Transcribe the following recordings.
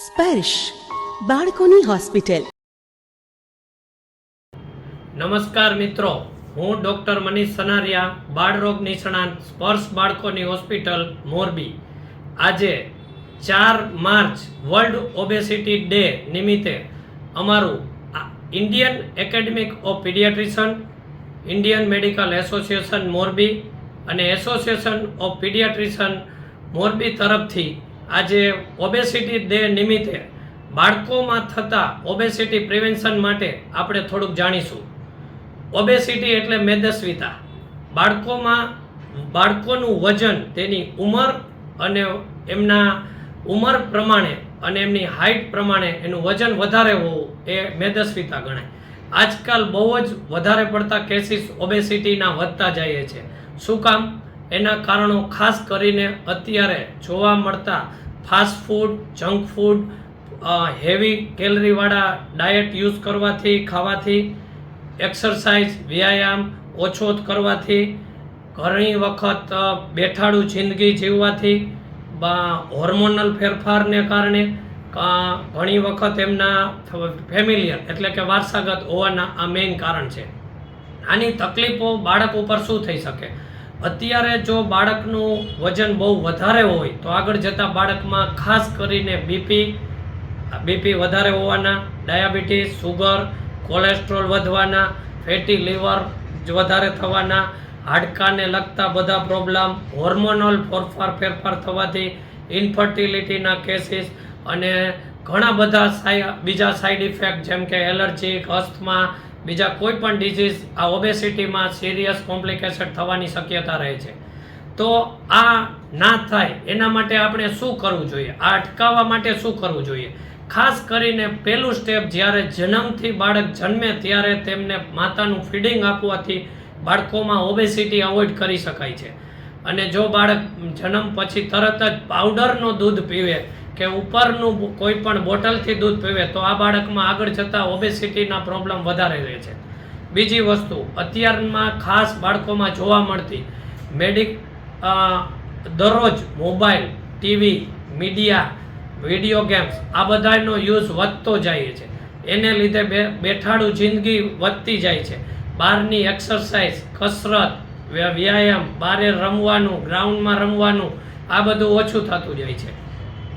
સ્પર્શ, બાળકોની હોસ્પિટલ. નમસ્કાર મિત્રો, હું ડૉક્ટર મનીષ સનારિયા બાળરોગ નિષ્ણાંત, સ્પર્શ બાળકોની હોસ્પિટલ, મોરબી. આજે ચાર માર્ચ, વર્લ્ડ ઓબેસિટી ડે નિમિત્તે અમારું Indian academic of pediatrician, Indian medical association Morbi અને એસોસિએશન ઓફ પીડિયાટ્રિશન મોરબી તરફથી આજે ઓબેસિટી ડે નિમિત્તે બાળકોમાં થતા ઓબેસિટી પ્રિવેન્શન માટે આપણે થોડુંક જાણીશું. ઓબેસિટી એટલે મેદસ્વીતા. બાળકોમાં, બાળકોનું વજન તેની ઉંમર અને એમના ઉંમર પ્રમાણે અને એમની હાઇટ પ્રમાણે એનું વજન વધારે હોવું એ મેદસ્વીતા ગણાય. આજકાલ બહુ જ વધારે પડતા કેસીસ ઓબેસિટીના વધતા જાય છે. શું કામ? એના કારણો ખાસ કરીને અત્યારે જોવા મળતા fast food junk food heavy કેલરીવાળા diet use કરવાથી, ખાવાથી એક્સરસાઇઝ વ્યાયામ ઓછો કરવાથી, ઘણી વખત બેઠાડું જિંદગી જીવવાથી હોર્મોનલ ફેરફારને કારણે ઘણી વખત એમના ફેમિલિયર એટલે કે વારસાગત હોવાના આ મેઇન કારણ છે. આની તકલીફો બાળક ઉપર શું થઈ શકે? અત્યારે જો બાળકનું વજન બહુ વધારે હોય, તો આગળ જતાં બાળકમાં ખાસ કરીને બીપી બીપી વધારે હોવાના, ડાયાબિટીસ, સુગર, કોલેસ્ટ્રોલ વધવાના, ફેટી લીવર વધારે થવાના, હાડકાને લગતા બધા પ્રોબ્લેમ, હોર્મોનલ ફેરફાર ફેરફાર થવાથી ઇન્ફર્ટિલિટીના કેસીસ અને ઘણા બધા બીજા સાઈડ ઇફેક્ટ જેમ કે એલર્જી અસ્થમા બીજા કોઈ પણ ડિઝીઝ આ ઓબેસિટીમાં સિરિયસ કોમ્પ્લિકેશન થવાની શક્યતા રહે છે. તો આ ના થાય, એના માટે આપણે શું કરવું જોઈએ? આ અટકાવવા માટે શું કરવું જોઈએ? ખાસ કરીને પહેલું સ્ટેપ જ્યારે જન્મથી બાળક જન્મે ત્યારે તેમને માતાનું ફીડિંગ આપવાથી બાળકોમાં ઓબેસિટી અવોઇડ કરી શકાય છે. અને જો બાળક જન્મ પછી તરત જ પાવડરનું દૂધ પીવે કે ઉપરનું કોઈ પણ બોટલથી દૂધ પીવે તો આ બાળકમાં આગળ જતાં ઓબેસિટીના પ્રોબ્લેમ વધારે રહે છે. બીજી વસ્તુ, અત્યારમાં ખાસ બાળકોમાં જોવા મળતી મેડિક દરરોજ mobile, TV, media video games આ બધાનો યુઝ વધતો જાય છે. એને લીધે બે બેઠાડું જિંદગી વધતી જાય છે. બહારની એક્સરસાઇઝ કસરત, વ્ય- વ્યાયામ બહારે રમવાનું ગ્રાઉન્ડમાં રમવાનું આ બધું ઓછું થતું જાય છે.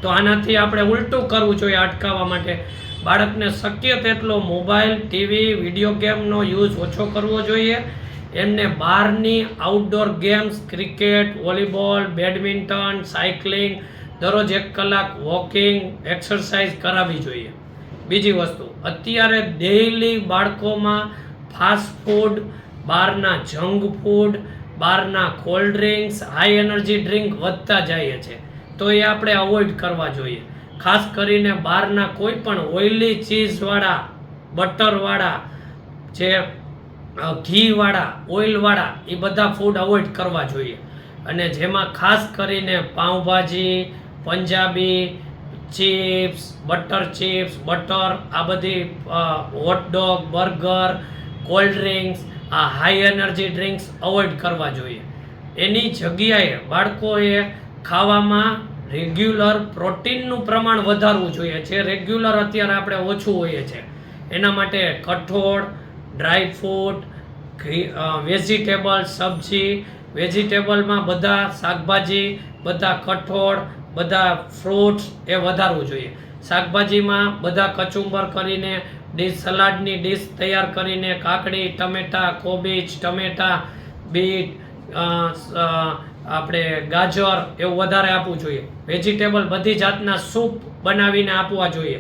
તો આનાથી આપણે ઉલટું કરવું જોઈએ અટકાવવા માટે. બાળકને શક્ય તેટલો મોબાઈલ, ટીવી, વીડિયો ગેમનો યુઝ ઓછો કરવો જોઈએ. એમને બહારની outdoor games cricket, volleyball, badminton, cycling, દરરોજ એક કલાક વોકિંગ, એક્સરસાઇઝ કરાવવી જોઈએ. બીજી વસ્તુ, અત્યારે ડેઇલી બાળકોમાં ફાસ્ટ ફૂડ બહારના જંક ફૂડ બહારના cold drinks high energy drink વધતા જાય છે. તો એ આપણે અવોઇડ કરવા જોઈએ. ખાસ કરીને બહારના કોઈ પણ ઓઇલી ચીઝવાળા, બટરવાળા, જે ઘીવાળા, ઓઇલવાળા, એ બધા ફૂડ અવોઇડ કરવા જોઈએ. અને જેમાં ખાસ કરીને pav bhaji, Punjabi chips, butter chips, butter, આ બધી હોટડોગ બર્ગર કોલ્ડ ડ્રિંક્સ આ હાઈ એનર્જી ડ્રિંક્સ અવોઇડ કરવા જોઈએ. એની જગ્યાએ બાળકોએ ખાવામાં રેગ્યુલર પ્રોટીનનું પ્રમાણ વધારવું જોઈએ. જે રેગ્યુલર અત્યારે આપણે ઓછું હોઈએ છે. એના માટે કઠોળ, ડ્રાય ફ્રૂટ વેજીટેબલ, સબ્જી, વેજીટેબલમાં બધા શાકભાજી, બધા કઠોળ, બધા ફ્રૂટ્સ એ વધારવું જોઈએ. શાકભાજીમાં બધા કચુંબર કરીને, ડીશ સલાડની ડીશ તૈયાર કરીને, કાકડી, ટમેટા, કોબીજ, ટમેટા, બીટ આપણે ગાજર એવું વધારે આપવું જોઈએ. વેજીટેબલ બધી જાતના સૂપ બનાવીને આપવા જોઈએ.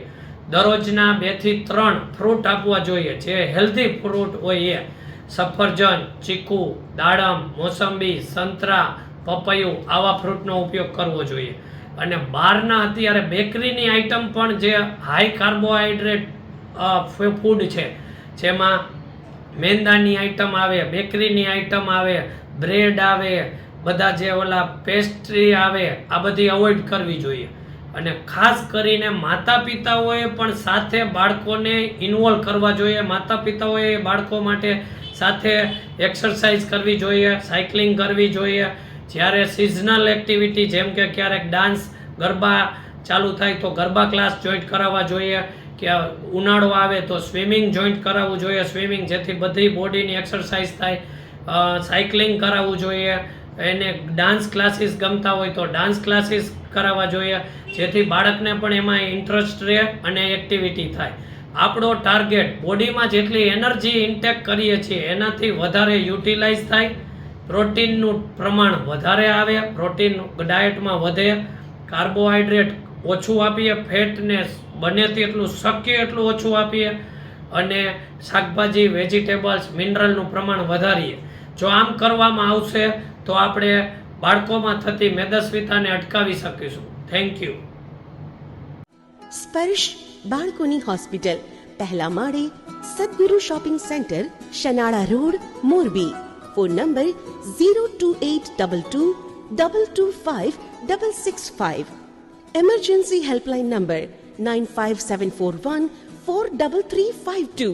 દરરોજના બેથી ત્રણ ફ્રૂટ આપવા જોઈએ. જે હેલ્ધી ફ્રૂટ હોય એ. સફરજન, ચીકુ, દાડમ, મોસંબી, સંતરા, પપૈયું આવા ફ્રૂટનો ઉપયોગ કરવો જોઈએ. અને બહારના અત્યારે બેકરીની આઇટમ પણ જે હાઈ કાર્બોહાઈડ્રેટ ફૂડ છે. જેમાં મેંદાની આઇટમ આવે બેકરીની આઇટમ આવે બ્રેડ આવે બધા જે ઓલા પેસ્ટ્રી આવે, આ બધી અવોઇડ કરવી જોઈએ. અને ખાસ કરીને માતા પિતાઓએ પણ સાથે બાળકોને ઇન્વોલ્વ કરવા જોઈએ. માતા પિતાઓએ બાળકો માટે સાથે એક્સરસાઇઝ કરવી જોઈએ સાયકલિંગ કરવી જોઈએ. જ્યારે સિઝનલ એક્ટિવિટી જેમ કે ક્યારેક ડાન્સ ગરબા ચાલુ થાય તો ગરબા ક્લાસ જોઈન્ટ કરાવવા જોઈએ. કે ઉનાળો આવે તો સ્વિમિંગ જોઈન્ટ કરાવવું જોઈએ. સ્વિમિંગ જેથી બધી બોડીની એક્સરસાઇઝ થાય. સાયકલિંગ કરાવવું જોઈએ. એને ડાન્સ ક્લાસીસ ગમતા હોય તો ડાન્સ ક્લાસીસ કરાવવા જોઈએ. જેથી બાળકને પણ એમાં ઇન્ટરેસ્ટ રહે અને એક્ટિવિટી થાય. આપણો ટાર્ગેટ બોડીમાં જેટલી એનર્જી ઇન્ટેક કરીએ છીએ, એનાથી વધારે યુટિલાઇઝ થાય. પ્રોટીનનું પ્રમાણ વધારે આવે પ્રોટીન ડાયટમાં વધે. કાર્બોહાઈડ્રેટ ઓછું આપીએ, ફેટને બને તેટલું શક્ય એટલું ઓછું આપીએ. અને શાકભાજી વેજીટેબલ્સ મિનરલનું પ્રમાણ વધારીએ. જો આમ કરવામાં આવશે તો આપણે બાળકોમાં થતી મેદસ્વીતાને અટકાવી શકીશું. થેન્ક યુ સ્પર્શ બાળકોની હોસ્પિટલ, પહેલા માળે Sadguru shopping centre, Shanala road, Morbi. Phone number zero two eight double two double two five double six five. Emergency helpline number nine five seven four one four double three five two.